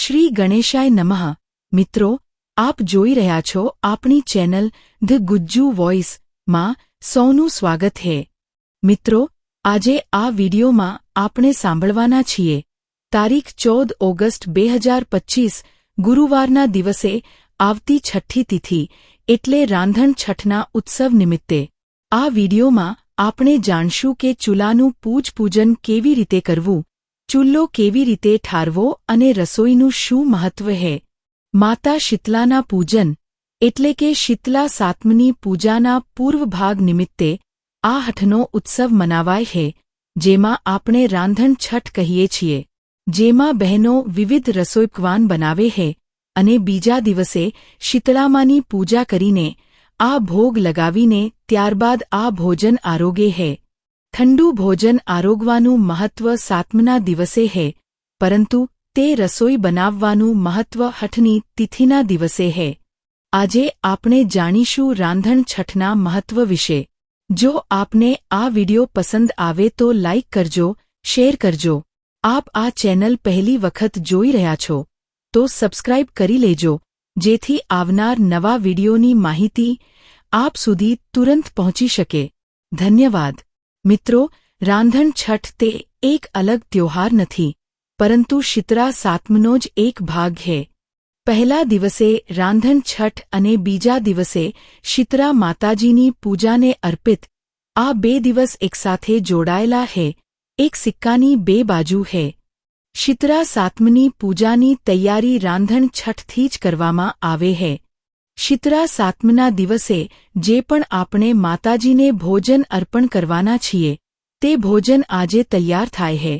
શ્રી ગણેશાય નમઃ. મિત્રો, આપ જોઈ રહ્યા છો આપણી ચેનલ ધ ગુજ્જુ વોઇસમાં સૌનું સ્વાગત હે. મિત્રો, આજે આ વિડિયોમાં આપણે સાંભળવાના છીએ. તારીખ ચૌદ ઓગસ્ટ બે હજાર પચ્ચીસ ગુરુવારના દિવસે આવતી છઠ્ઠી તિથિ, એટલે રાંધણ છઠના ઉત્સવ નિમિત્તે. આ વિડીયોમાં આપણે જાણશું કે ચૂલાનું પૂજપૂજન કેવી રીતે કરવું ચૂલ્લો કેવી રીતે ઠારવો અને રસોઈનું શું મહત્વ હે? માતા શીતલાના પૂજન, એટલે કે શીતલા સાતમની પૂજાના પૂર્વ ભાગ નિમિત્તે આ હઠનો ઉત્સવ મનાવાય હે, જેમાં આપણે રાંધણ છઠ કહીએ છીએ, જેમાં બહેનો વિવિધ રસોઈકવાન બનાવે હે, અને બીજા દિવસે શીતળામાની પૂજા કરીને આ ભોગ લગાવીને ત્યારબાદ આ ભોજન આરોગે હે. ઠંડુ ભોજન આરોગવાનું મહત્વ સાતમના દિવસે હે, પરંતુ તે રસોઈ બનાવવાનું મહત્વ હઠની તિથિના દિવસે હે. આજે આપણે જાણીશું રાંધણ છઠના મહત્વ વિશે. જો આપને આ વિડિયો પસંદ આવે તો લાઇક કરજો, શેર કરજો. આપ આ ચેનલ પહેલી વખત જોઈ રહ્યા છો, તો સબસ્ક્રાઇબ કરી લેજો, જેથી આવનાર નવા વિડિયોની માહિતી આપ સુધી તુરંત પહોંચી શકે. ધન્યવાદ. મિત્રો, રાંધણ છઠ તે એક અલગ ત્યોહાર નથી, પરંતુ શિતરા સાતમનો જ એક ભાગ હે. પહેલા દિવસે રાંધણ છઠ અને બીજા દિવસે શિતરા માતાજીની પૂજાને અર્પિત, આ બે દિવસ એકસાથે જોડાયેલા હે, એક સિક્કાની બે બાજુ હે. શિતરા સાતમની પૂજાની તૈયારી રાંધણ છઠથી જ કરવામાં આવે હે. શીતળા સાતમના દિવસે જે પણ આપણે માતાજીને ભોજન અર્પણ કરવાના છીએ, તે ભોજન આજે તૈયાર થાય હે.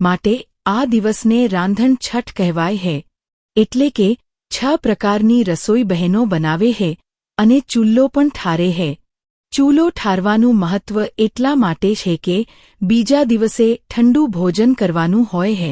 માટે આ દિવસને રાંધણ છઠ કહેવાય હે. એટલે કે છ પ્રકારની રસોઈ બહેનો બનાવે હે અને ચૂલ્લો પણ ઠારે હે. ચૂલો ઠારવાનું મહત્વ એટલા માટે છે કે બીજા દિવસે ઠંડુ ભોજન કરવાનું હોય હે.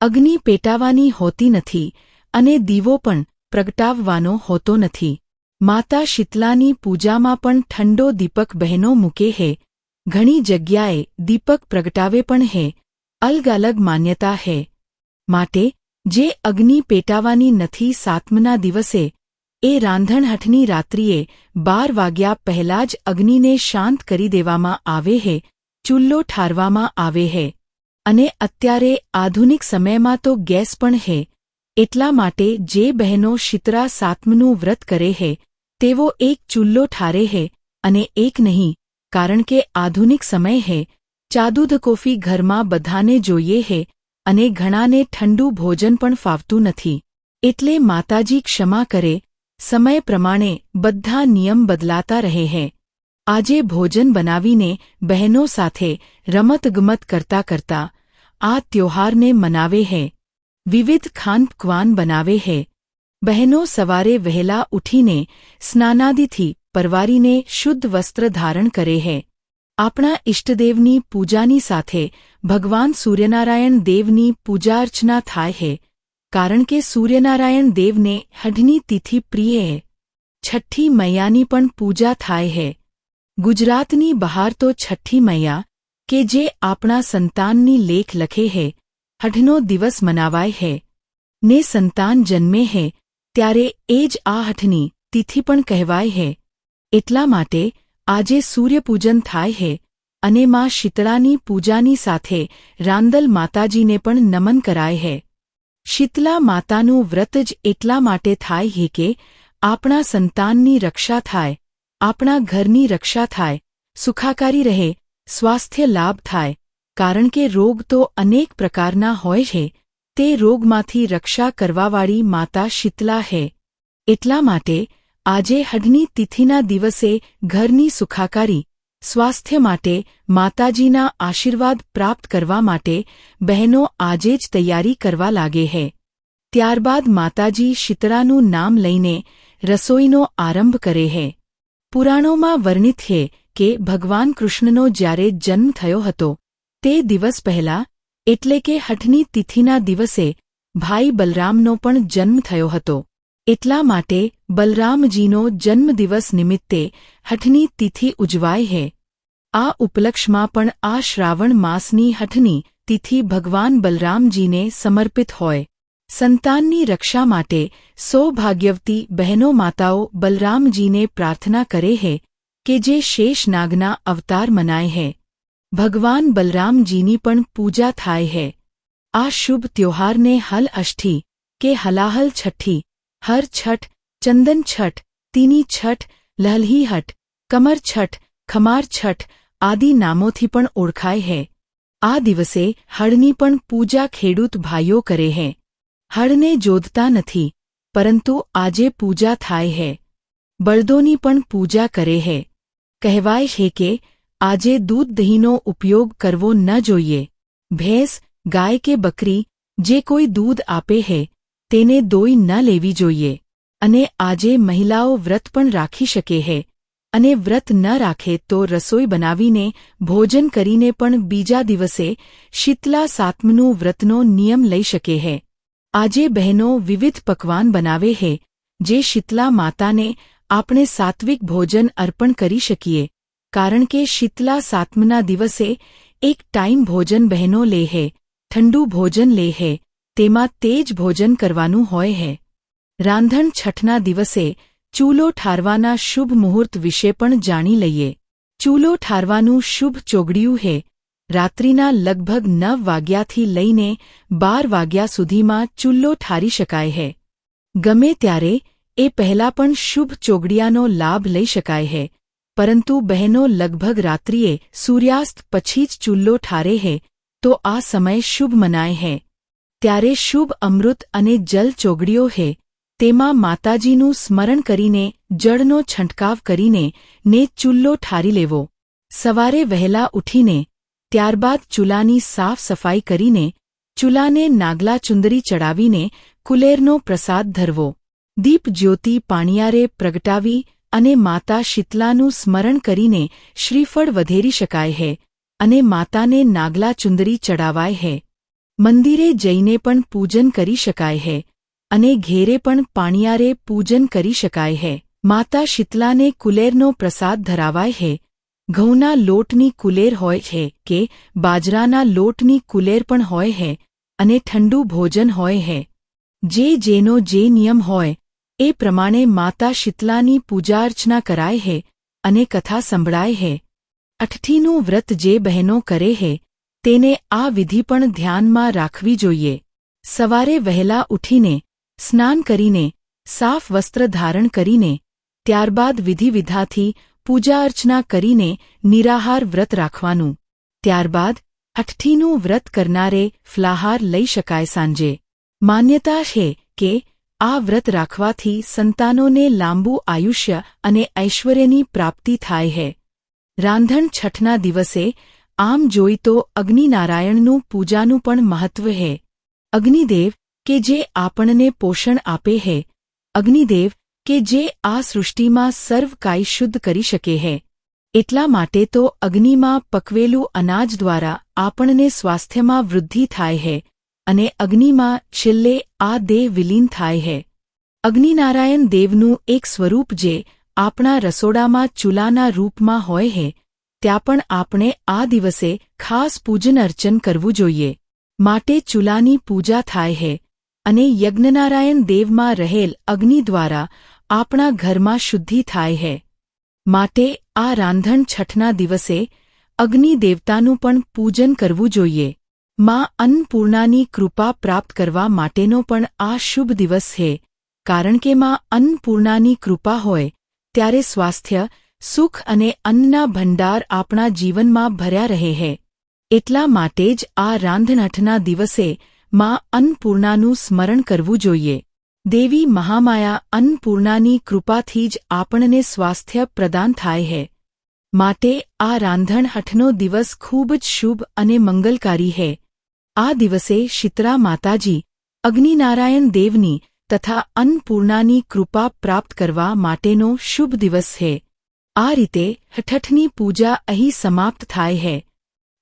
અગ્નિ પેટાવાની હોતી નથી અને દીવો પણ પ્રગટાવવાનો હોતો નથી. માતા શીતલાની પૂજામાં પણ ઠંડો દીપક બહેનો મૂકે હે. ઘણી જગ્યાએ દીપક પ્રગટાવે પણ હે. અલગ અલગ માન્યતા હે. માટે, જે અગ્નિ પેટાવાની નથી સાતમના દિવસે, એ રાંધણહઠની રાત્રિએ બાર વાગ્યા પહેલાં જ અગ્નિને શાંત કરી દેવામાં આવે હે, ચૂલ્લો ઠારવામાં આવે હે. અને અત્યારે આધુનિક સમયમાં તો ગેસ પણ હે. એટલા માટે જે બહેનો શીતળા સાતમનું વ્રત કરે હે તેવો એક ચૂલ્લો ઠારે હે અને એક નહીં, કારણ કે આધુનિક સમય હે ચાદુધ કોફી ઘરમાં બધાને જોઈએ હે અને ઘણાને ઠંડુ ભોજન પણ ફાવતું નથી. એટલે માતાજી ક્ષમા કરે, સમય પ્રમાણે બધા નિયમ બદલાતા રહે હે. આજે ભોજન બનાવીને બહેનો સાથે રમતગમત કરતા કરતા આ ત્યોહારને મનાવે હે. વિવિધ ખાનપકવાન બનાવે હે બહેનો સવારે વહેલા ઉઠીને સ્નાનાદિથી પરવારીને શુદ્ધ વસ્ત્ર ધારણ કરે હે આપણા ઇષ્ટદેવની પૂજાની સાથે ભગવાન સૂર્યનારાયણ દેવની પૂજા અર્ચના થાય હે કારણ કે સૂર્યનારાયણ દેવને હઢની તિથિ પ્રિય હે છઠ્ઠી મૈયાની પણ પૂજા થાય હે ગુજરાતની બહાર તો છઠ્ઠી મૈયા કે જે આપણા સંતાનની લેખ લખે હે હઠનો દિવસ મનાવાય હે, ને સંતાન જન્મે હે, ત્યારે એ જ આ હઠની તિથિ પણ કહેવાય હે. એટલા માટે આજે સૂર્યપૂજન થાય હે, અને માં શીતળાની પૂજાની સાથે રાંદલ માતાજીને પણ નમન કરાય હે. શીતલા માતાનું વ્રત જ એટલા માટે થાય હે કે આપણા સંતાનની રક્ષા થાય, આપણા ઘરની રક્ષા થાય, સુખાકારી રહે, સ્વાસ્થ્ય લાભ થાય. કારણ કે રોગ તો અનેક પ્રકારના હોય છે, તે રોગમાંથી રક્ષા કરવાવાળી માતા શીતલા હે. એટલા માટે આજે હડની તિથિના દિવસે ઘરની સુખાકારી, સ્વાસ્થ્ય માટે માતાજીના આશીર્વાદ પ્રાપ્ત કરવા માટે બહેનો આજે જ તૈયારી કરવા લાગે હે. ત્યારબાદ માતાજી શીતળાનું નામ લઈને રસોઈનો આરંભ કરે હે. પુરાણોમાં વર્ણિત હે કે ભગવાન કૃષ્ણનો જ્યારે જન્મ થયો હતો તે દિવસ પહેલા, એટલે કે હઠની તિથિના દિવસે, ભાઈ બલરામનો પણ જન્મ થયો હતો. એટલા માટે બલરામજીનો જન્મદિવસ નિમિત્તે હઠની તિથિ ઉજવાય હે. આ ઉપલક્ષમાં પણ આ શ્રાવણ માસની હઠની તિથિ ભગવાન બલરામજીને સમર્પિત હોય. સંતાનની રક્ષા માટે સૌભાગ્યવતી બહેનો માતાઓ બલરામજીને પ્રાર્થના કરે હે કે જે શેષ નાગના અવતાર મનાય હે. ભગવાન બલરામજીની પણ પૂજા થાય હે આ શુભ ત્યોહારને હલ અષ્ઠી કે હલાહલ છઠ્ઠી હર છઠ ચંદન છઠ તીની છઠ લહલહી હઠ કમર છઠ ખમાર છઠ આદિ નામોથી પણ ઓળખાય હે આ દિવસે હળની પણ પૂજા ખેડૂત ભાઈઓ કરે હે હળને જોધતા નથી પરંતુ આજે પૂજા થાય હે બળદોની પણ પૂજા કરે હે કહેવાય છે કે આજે દૂધ દહીંનો ઉપયોગ કરવો ન જોઈએ. ભેંસ, ગાય કે બકરી, જે કોઈ દૂધ આપે હે, તેને દોઈ ન લેવી જોઈએ. અને આજે મહિલાઓ વ્રત પણ રાખી શકે હે. અને વ્રત ન રાખે તો રસોઈ બનાવીને, ભોજન કરીને પણ બીજા દિવસે શીતલા સાતમનું વ્રતનો નિયમ લઈ શકે હે. આજે બહેનો વિવિધ પકવાન બનાવે હે, જે શીતલા માતાને આપણે સાત્વિક ભોજન અર્પણ કરી શકીએ. કારણ કે શીતલા સાતમના દિવસે એક ટાઈમ ભોજન બહેનો લે હે, ઠંડુ ભોજન લે હે, તેમાં તેજ ભોજન કરવાનું હોય હે. રાંધણ છઠના દિવસે ચૂલો ઠારવાના શુભ મુહૂર્ત વિશે પણ જાણી લઈએ. ચૂલો ઠારવાનું શુભ ચોગડિયું હે. રાત્રિના લગભગ નવ વાગ્યાથી લઈને બાર વાગ્યા સુધીમાં ચૂલ્લો ઠારી શકાય હે. ગમે ત્યારે એ પહેલા પણ શુભ ચોગડિયાનો લાભ લઈ શકાય હે. પરંતુ બહેનો લગભગ રાત્રિએ સૂર્યાસ્ત પછી જ ચૂલ્લો ઠારે હે, તો આ સમય શુભ મનાય હે. ત્યારે શુભ અમૃત અને જલ ચોગડીઓ હે, તેમાં માતાજીનું સ્મરણ કરીને, જળનો છંટકાવ કરીને, ને ચૂલ્લો ઠારી લેવો. સવારે વહેલા ઉઠીને, ત્યારબાદ ચૂલાની સાફ સફાઈ કરીને, ચૂલાને નાગલા ચુંદરી ચડાવીને, કુલેરનો પ્રસાદ ધરવો. દીપ જ્યોતિ પાણિયારે પ્રગટાવી અને માતા શીતલાનું સ્મરણ કરીને શ્રીફળ વધેરી શકાય હે અને માતાને નાગલા ચુંદરી ચડાવાય હે. મંદિરે જઈને પણ પૂજન કરી શકાય હે અને ઘેરે પણ પાણિયારે પૂજન કરી શકાય હે. માતા શીતલાને કુલેરનો પ્રસાદ ધરાવાય હે. ઘઉંના લોટની કુલેર હોય છે કે બાજરાના લોટની કુલેર પણ હોય હે અને ઠંડુ ભોજન હોય હે. જે જેનો જે નિયમ હોય એ પ્રમાણે માતા શીતલાની પૂજાર્ચના કરાય છે અને કથા સંભળાય છે અઠઠીનું વ્રત જે બહેનો કરે છે તેને આ વિધિ પણ ધ્યાનમાં રાખવી જોઈએ. સવારે વહેલા ઉઠીને, સ્નાન કરીને, સાફ વસ્ત્ર ધારણ કરીને, ત્યારબાદ વિધિવિધાથી પૂજા અર્ચના કરીને નિરાહાર વ્રત રાખવાનું. ત્યારબાદ અઠઠીનું વ્રત કરનારે ફ્લાહાર લઈ શકાય સાંજે. માન્યતા છે કે આ વ્રત રાખવાથી સંતાનોને લાંબુ આયુષ્ય અને ઐશ્વર્યની પ્રાપ્તિ થાય છે રાંધણ છઠના દિવસે આમ જોઈ તો અગ્નિનારાયણનું પૂજાનું પણ મહત્વ છે અગ્નિદેવ કે જે આપણને પોષણ આપે છે અગ્નિદેવ કે જે આ સૃષ્ટિમાં સર્વ કાય શુદ્ધ કરી શકે હે. એટલા માટે તો અગ્નિમાં પકવેલું અનાજ દ્વારા આપણને સ્વાસ્થ્યમાં વૃદ્ધિ થાય હે. અને અગ્નિમાં છેલ્લે આ દેહ વિલીન થાય હે. અગ્નિનારાયણ દેવનું એક સ્વરૂપ જે આપણા રસોડામાં ચૂલાના રૂપમાં હોય હે, ત્યાં પણ આપણે આ દિવસે ખાસ પૂજન અર્ચન કરવું જોઈએ. માટે ચૂલાની પૂજા થાય હે અને યજ્ઞનારાયણ દેવમાં રહેલ અગ્નિ દ્વારા આપણા ઘરમાં શુદ્ધિ થાય હે. માટે આ રાંધણ છઠના દિવસે અગ્નિ દેવતાનું પણ પૂજન કરવું જોઈએ. માં અન્નપૂર્ણાની કૃપા પ્રાપ્ત કરવા માટેનો પણ આ શુભ દિવસ છે કારણ કે માં અન્નપૂર્ણાની કૃપા હોય, ત્યારે સ્વાસ્થ્ય, સુખ અને અન્નના ભંડાર આપણા જીવનમાં ભર્યા રહે હે. એટલા માટે જ આ રાંધનઠના દિવસે માં અન્નપૂર્ણાનું સ્મરણ કરવું જોઈએ. દેવી મહામાયા અન્નપૂર્ણાની કૃપાથી જ આપણને સ્વાસ્થ્ય પ્રદાન થાય છે માટે આ રાંધણહઠનો દિવસ ખૂબ જ શુભ અને મંગલકારી છે આ દિવસે શીતળા માતાજી અગ્નિનારાયણ દેવની તથા અન્નપૂર્ણાની કૃપા પ્રાપ્ત કરવા માટેનો શુભ દિવસ છે આ રીતે હઠઠની પૂજા અહીં સમાપ્ત થાય છે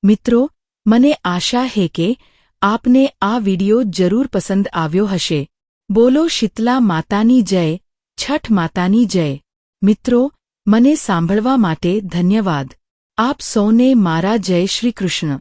મિત્રો, મને આશા છે કે આપને આ વિડિયો જરૂર પસંદ આવ્યો હશે. બોલો શીતલા માતાની જય, છઠ માતાની જય. મિત્રો, મને સાંભળવા માટે ધન્યવાદ. આપ સૌને મારા જય શ્રી કૃષ્ણ.